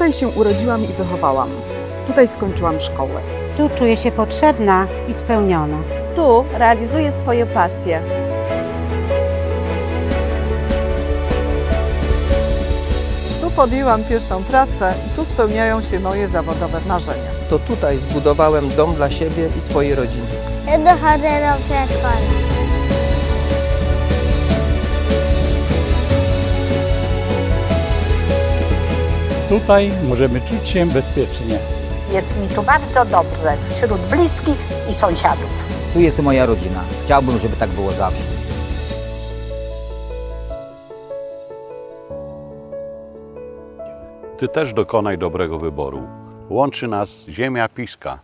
Tutaj się urodziłam i wychowałam. Tutaj skończyłam szkołę. Tu czuję się potrzebna i spełniona. Tu realizuję swoje pasje. Tu podjęłam pierwszą pracę i tu spełniają się moje zawodowe marzenia. To tutaj zbudowałem dom dla siebie i swojej rodziny. Ja dochodzę do przedszkola. Tutaj możemy czuć się bezpiecznie. Jest mi tu bardzo dobrze wśród bliskich i sąsiadów. Tu jest moja rodzina. Chciałbym, żeby tak było zawsze. Ty też dokonaj dobrego wyboru. Łączy nas ziemia Piska.